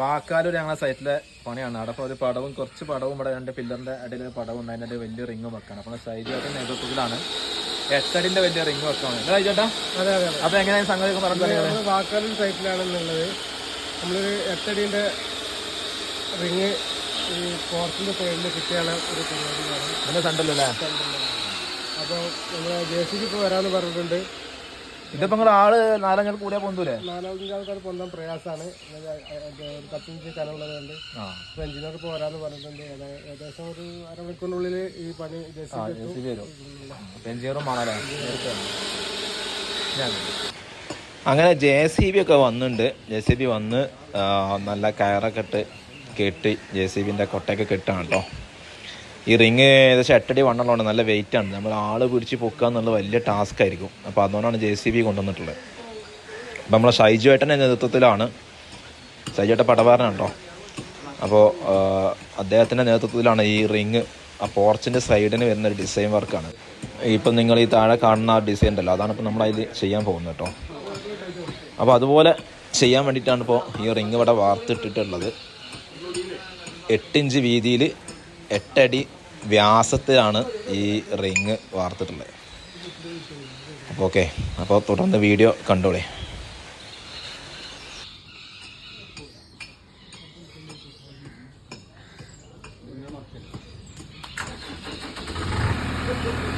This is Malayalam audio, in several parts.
വാക്കാലൂർ ഞങ്ങളെ സൈറ്റിലെ പണിയാണ്. അവിടെ ഒരു പടവും കുറച്ച് പടവും ഇവിടെ രണ്ട് പില്ലറിന്റെ അടിയിൽ ഒരു പടവും ഉണ്ട്. അതിന്റെ വലിയ റിങ് വെക്കണം. അപ്പോൾ സൈഡിലൊക്കെ നേതൃത്വത്തിലാണ് എട്ടടിന്റെ വലിയ റിങ് വെക്കണം. എന്താ ചേട്ടാ അതെ അതെ അതെ. അപ്പൊ എങ്ങനെയാണ് സംഗതി പറഞ്ഞു വാക്കാലൂർ സൈറ്റിലാണെന്നുള്ളത് നമ്മളൊരു എട്ടടിന്റെ റിങ് ഈ പോർട്ടിന്റെ സൈഡിൽ കിട്ടിയാണ് ഒരു പരിപാടിയാണ് ഇതിന്റെ സെന്ററിൽ അല്ലേ അപ്പോൾ നമ്മൾ ജെ സി ബി ഇപ്പോൾ വരാമെന്ന് പറഞ്ഞിട്ടുണ്ട്. ഇതിപ്പോ നിങ്ങൾ ആൾ നാലഞ്ചാൾ കൂടിയാ പൊന്തൂലേ? നാലാമത്തെ ആൾക്കാർ പൊന്താൻ പ്രയാസമാണ് ആ ഇപ്പോൾ എഞ്ചിനീയർ ഇപ്പോൾ വരാമെന്ന് പറഞ്ഞിട്ടുണ്ട്. ഏകദേശം ഒരു അരമണിക്കൂറിനുള്ളിൽ ഈ പണി വരും. ആണല്ലേ അങ്ങനെ ജെ സി ബി ഒക്കെ വന്നിട്ടുണ്ട് ജെ സി ബി വന്ന് നല്ല കയറൊക്കെ ഇട്ട് കെട്ടി ജെ സി ബിന്റെ കൊട്ടയൊക്കെ കെട്ടാണ് കേട്ടോ ഈ റിങ് ഏകദേശം എട്ടടി വണ്ണമുള്ളതാണ് നല്ല വെയിറ്റ് ആണ്. നമ്മൾ ആൾ പിടിച്ച് പൊക്കുക എന്നുള്ള വലിയ ടാസ്ക് ആയിരിക്കും. അപ്പോൾ അതുകൊണ്ടാണ് ജെ സി ബി കൊണ്ടുവന്നിട്ടുള്ളത്. അപ്പോൾ നമ്മളെ ഷൈജു ഏട്ടന്റെ നേതൃത്വത്തിലാണ്. ഷൈജു ഏട്ടൻ പടവാരനാണ് കേട്ടോ. അപ്പോൾ അദ്ദേഹത്തിന്റെ നേതൃത്വത്തിലാണ് ഈ റിങ് ആ പോർച്ചിന്റെ സൈഡിന് വരുന്ന ഒരു ഡിസൈൻ വർക്കാണ് ഇപ്പം നിങ്ങൾ ഈ താഴെ കാണുന്ന ആ ഡിസൈൻ ഉണ്ടല്ലോ അതാണ് ഇപ്പോൾ നമ്മൾ ചെയ്യാൻ പോകുന്നത് കേട്ടോ. അപ്പോൾ അതുപോലെ ചെയ്യാൻ വേണ്ടിയിട്ടാണ് ഇപ്പോൾ ഈ റിങ് ഇവിടെ വാർത്തിട്ടിട്ടുള്ളത്. എട്ടിഞ്ച് വീതിയിൽ എട്ടടി വ്യാസത്തിലാണ് ഈ റിങ് വാർത്തിട്ടുള്ളത് അപ്പോൾ ഓക്കെ അപ്പോൾ തുടർന്ന് വീഡിയോ കണ്ടോളേ Thank you.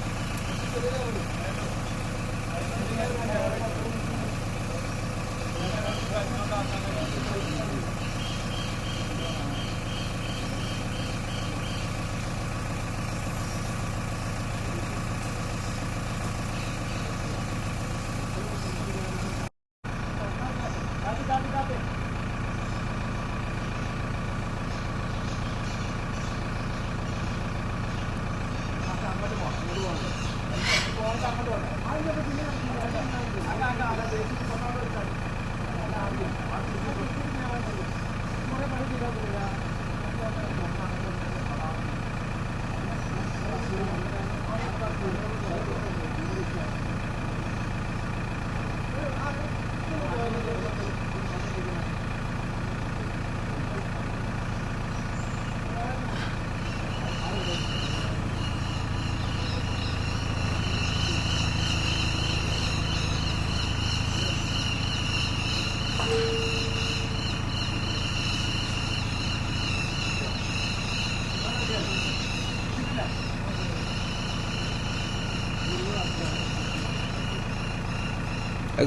Thank you. Amount வரும்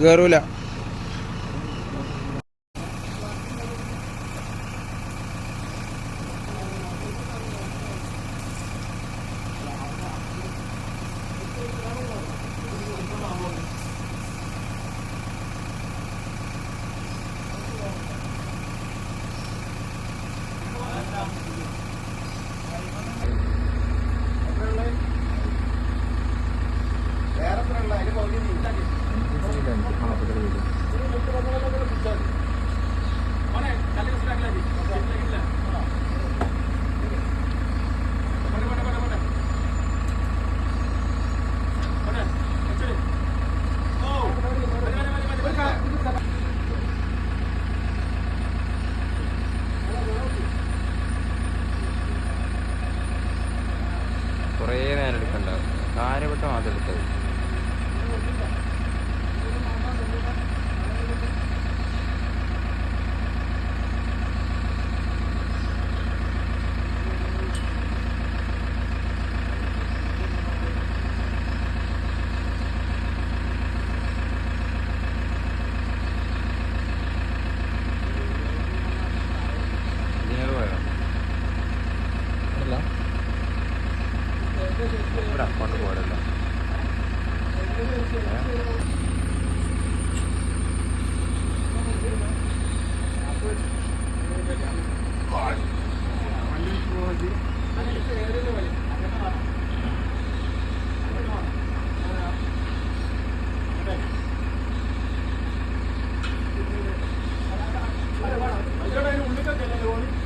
കയറൂല കുറേ നേരം എടുക്കണ്ടാവും കാര്യപ്പെട്ട മാത്രം ഇവിടെ അക്കൗണ്ട് പോരല്ലോ ഉള്ളിൽ